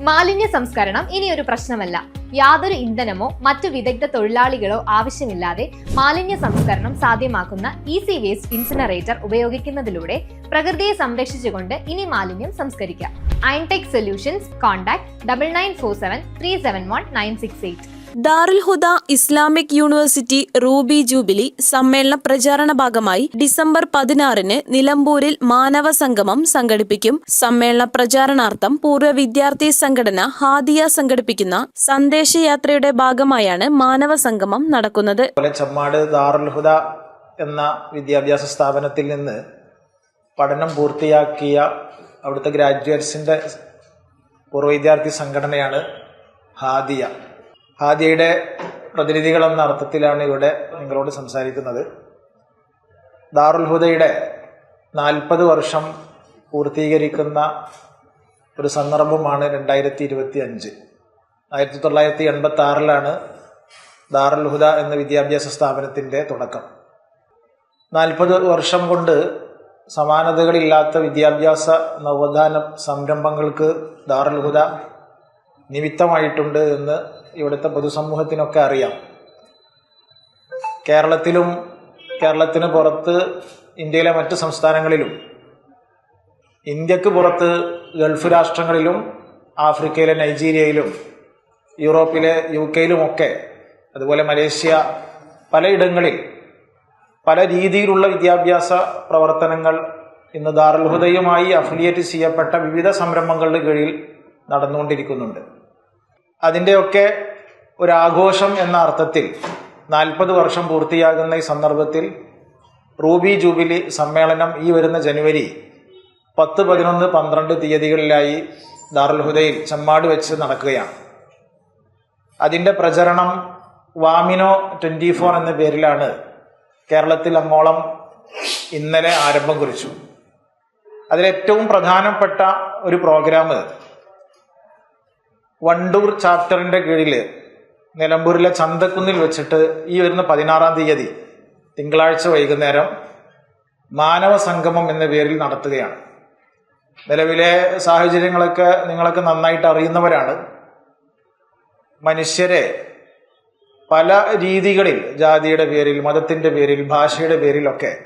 മാലിന്യ സംസ്കരണം ഇനിയൊരു പ്രശ്നമല്ല. യാതൊരു ഇന്ധനമോ മറ്റു വിദഗ്ധ തൊഴിലാളികളോ ആവശ്യമില്ലാതെ മാലിന്യ സംസ്കരണം സാധ്യമാക്കുന്ന ഈസി വേസ്റ്റ് ഇൻസിനറേറ്റർ ഉപയോഗിക്കുന്നതിലൂടെ പ്രകൃതിയെ സംരക്ഷിച്ചുകൊണ്ട് ഇനി മാലിന്യം സംസ്കരിക്കാം. ഐൻടെക് solutions contact double nine four seven three seven one nine six eight Darul Huda Islamic university ruby jubilee സമ്മേളന പ്രചാരണ ഭാഗമായി ഡിസംബർ പതിനാറിന് നിലമ്പൂരിൽ മാനവ സംഗമം സംഘടിപ്പിക്കും. സമ്മേളന പ്രചാരണാർത്ഥം പൂർവ വിദ്യാർത്ഥി സംഘടന ഹാദിയ സംഘടിപ്പിക്കുന്ന സന്ദേശയാത്രയുടെ ഭാഗമായാണ് മാനവ സംഗമം നടക്കുന്നത്. ചമ്മാട് ദാറുൽ എന്ന വിദ്യാഭ്യാസ സ്ഥാപനത്തിൽ നിന്ന് പഠനം പൂർത്തിയാക്കിയ അവിടുത്തെ ഗ്രാജുവേറ്റ്സിന്റെ പൂർവ വിദ്യാർത്ഥി സംഘടനയാണ് ഹാദിയ. ഹാദിയയുടെ പ്രതിനിധികൾ എന്ന അർത്ഥത്തിലാണ് ഇവിടെ നിങ്ങളോട് സംസാരിക്കുന്നത്. ദാറുൽ ഹുദയുടെ നാൽപ്പത് വർഷം പൂർത്തീകരിക്കുന്ന ഒരു സന്ദർഭമാണ് രണ്ടായിരത്തി ഇരുപത്തി അഞ്ച് ആയിരത്തി തൊള്ളായിരത്തി എൺപത്തി ആറിലാണ് ദാറുൽ ഹുദ എന്ന വിദ്യാഭ്യാസ സ്ഥാപനത്തിന്റെ തുടക്കം. നാൽപ്പത് വർഷം കൊണ്ട് സമാനതകളില്ലാത്ത വിദ്യാഭ്യാസ നവോത്ഥാന സംരംഭങ്ങൾക്ക് ദാറുൽ ഹുദ നിമിത്തമായിട്ടുണ്ട് എന്ന് ഇവിടുത്തെ പൊതുസമൂഹത്തിനൊക്കെ അറിയാം. കേരളത്തിലും കേരളത്തിന് പുറത്ത് ഇന്ത്യയിലെ മറ്റ് സംസ്ഥാനങ്ങളിലും ഇന്ത്യയ്ക്ക് പുറത്ത് ഗൾഫ് രാഷ്ട്രങ്ങളിലും ആഫ്രിക്കയിലെ നൈജീരിയയിലും യൂറോപ്പിലെ യു കെയിലുമൊക്കെ അതുപോലെ മലേഷ്യ പലയിടങ്ങളിൽ പല രീതിയിലുള്ള വിദ്യാഭ്യാസ പ്രവർത്തനങ്ങൾ ഇന്ന് ദാറുൽഹുദയുമായി അഫിലിയേറ്റ് ചെയ്യപ്പെട്ട വിവിധ സംരംഭങ്ങളുടെ കീഴിൽ നടന്നുകൊണ്ടിരിക്കുന്നുണ്ട്. അതിന്റെയൊക്കെ ഒരാഘോഷം എന്ന അർത്ഥത്തിൽ നാൽപ്പത് വർഷം പൂർത്തിയാകുന്ന ഈ സന്ദർഭത്തിൽ റൂബി ജൂബിലി സമ്മേളനം ഈ വരുന്ന ജനുവരി പത്ത് പതിനൊന്ന് പന്ത്രണ്ട് തീയതികളിലായി ദാറുൽഹുദയിൽ ചെമ്മാട് വെച്ച് നടക്കുകയാണ്. അതിന്റെ പ്രചരണം വാമിനോ ട്വന്റി ഫോർ എന്ന പേരിലാണ് കേരളത്തിൽ അങ്ങോളം ഇന്നലെ ആരംഭം കുറിച്ചു. അതിലേറ്റവും പ്രധാനപ്പെട്ട ഒരു പ്രോഗ്രാം വണ്ടൂർ ചാപ്റ്ററിന്റെ കീഴിൽ നിലമ്പൂരിലെ ചന്തക്കുന്നിൽ വെച്ചിട്ട് ഈ വരുന്ന പതിനാറാം തീയതി തിങ്കളാഴ്ച വൈകുന്നേരം മാനവ സംഗമം എന്ന പേരിൽ നടത്തുകയാണ്. നിലവിലെ സാഹചര്യങ്ങളൊക്കെ നിങ്ങളൊക്കെ നന്നായിട്ട് അറിയുന്നവരാണ്. മനുഷ്യരെ പല രീതികളിൽ ജാതിയുടെ പേരിൽ മതത്തിന്റെ പേരിൽ ഭാഷയുടെ പേരിലൊക്കെ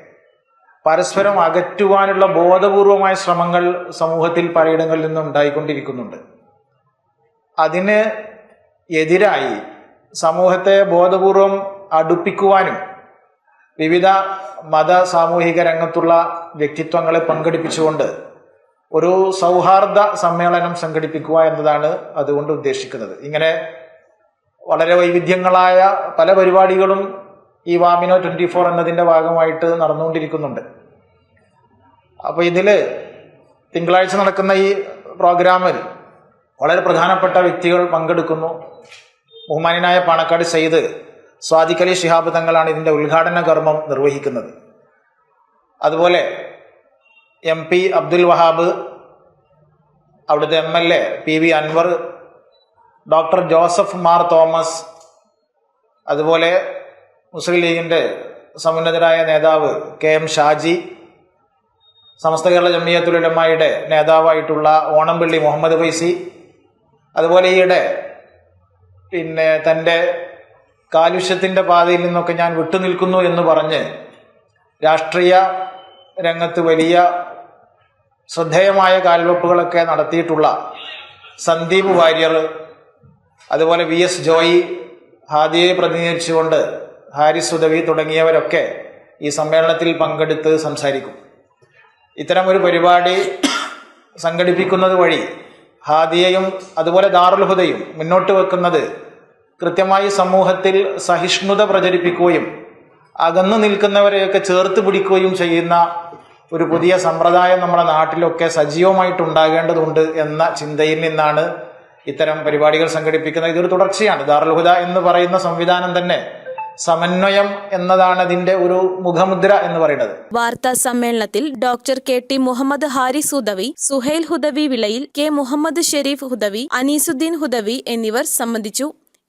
പരസ്പരം അകറ്റുവാനുള്ള ബോധപൂർവമായ ശ്രമങ്ങൾ സമൂഹത്തിൽ പലയിടങ്ങളിൽ നിന്നും ഉണ്ടായിക്കൊണ്ടിരിക്കുന്നുണ്ട്. അതിന് എതിരായി സമൂഹത്തെ ബോധപൂർവം അടുപ്പിക്കുവാനും വിവിധ മത സാമൂഹിക രംഗത്തുള്ള വ്യക്തിത്വങ്ങളെ പങ്കെടുപ്പിച്ചുകൊണ്ട് ഒരു സൗഹാർദ്ദ സമ്മേളനം സംഘടിപ്പിക്കുക എന്നതാണ് അതുകൊണ്ട് ഉദ്ദേശിക്കുന്നത്. ഇങ്ങനെ വളരെ വൈവിധ്യങ്ങളായ പല പരിപാടികളും ഈ വാമിനോ ട്വന്റി ഫോർ എന്നതിന്റെ ഭാഗമായിട്ട് നടന്നുകൊണ്ടിരിക്കുന്നുണ്ട്. അപ്പോൾ ഇതിൽ തിങ്കളാഴ്ച നടക്കുന്ന ഈ പ്രോഗ്രാമിൽ വളരെ പ്രധാനപ്പെട്ട വ്യക്തികൾ പങ്കെടുക്കുന്നു. ബഹുമാനായ പാണക്കാട് സയ്യിദ് സ്വാദിഖലി ശിഹാബ് തങ്ങളാണ് ഇതിന്റെ ഉദ്ഘാടന കർമ്മം നിർവഹിക്കുന്നത്. അതുപോലെ എം പി അബ്ദുൽ വഹാബ് അവിടുത്തെ M L A P V Anwar doctor Joseph Mar Thomas അതുപോലെ മുസ്ലിം ലീഗിന്റെ സമുന്നതരായ നേതാവ് കെ എം ഷാജി സമസ്ത കേരള ജമിയത്തുലമായുടെ നേതാവായിട്ടുള്ള ഓണംപള്ളി മുഹമ്മദ് ഫൈസി അതുപോലെ ഈയിടെ പിന്നെ തന്റെ കാലുഷ്യത്തിന്റെ പാതയിൽ നിന്നൊക്കെ ഞാൻ വിട്ടുനിൽക്കുന്നു എന്ന് പറഞ്ഞ് രാഷ്ട്രീയ രംഗത്ത് വലിയ ശ്രദ്ധേയമായ കാൽവെപ്പുകളൊക്കെ നടത്തിയിട്ടുള്ള സന്ദീപ് വാര്യർ അതുപോലെ വി എസ് ജോയി ഹാദിയെ പ്രതിനിധീകരിച്ചുകൊണ്ട് ഹാരിസ് ഉദവി തുടങ്ങിയവരൊക്കെ ഈ സമ്മേളനത്തിൽ പങ്കെടുത്ത് സംസാരിക്കും. ഇത്തരം ഒരു പരിപാടി സംഘടിപ്പിക്കുന്നത് വഴി ഹാദിയയും അതുപോലെ ദാറുൽഹുദയും മുന്നോട്ട് വെക്കുന്നത് കൃത്യമായി സമൂഹത്തിൽ സഹിഷ്ണുത പ്രചരിപ്പിക്കുകയും അകന്നു നിൽക്കുന്നവരെയൊക്കെ ചേർത്ത് പിടിക്കുകയും ചെയ്യുന്ന ഒരു പുതിയ സമ്പ്രദായം നമ്മുടെ നാട്ടിലൊക്കെ സജീവമായിട്ട് ഉണ്ടാകേണ്ടതുണ്ട് എന്ന ചിന്തയിൽ നിന്നാണ് ഇത്തരം പരിപാടികൾ സംഘടിപ്പിക്കുന്നത്. ഇതൊരു തുടർച്ചയാണ്. ദാറുൽഹുദ എന്ന് പറയുന്ന സംവിധാനം തന്നെ സമന്വയം എന്നതാണ് അതിന്റെ ഒരു മുഖമുദ്ര എന്ന് പറയുന്നത്. വാർത്താ സമ്മേളനത്തിൽ doctor K T Muhammad Haris Hudawi Suhail Hudawi Vilayil K Muhammad Sharif Hudawi Aneesuddin Hudawi എന്നിവർ സംബന്ധിച്ചു.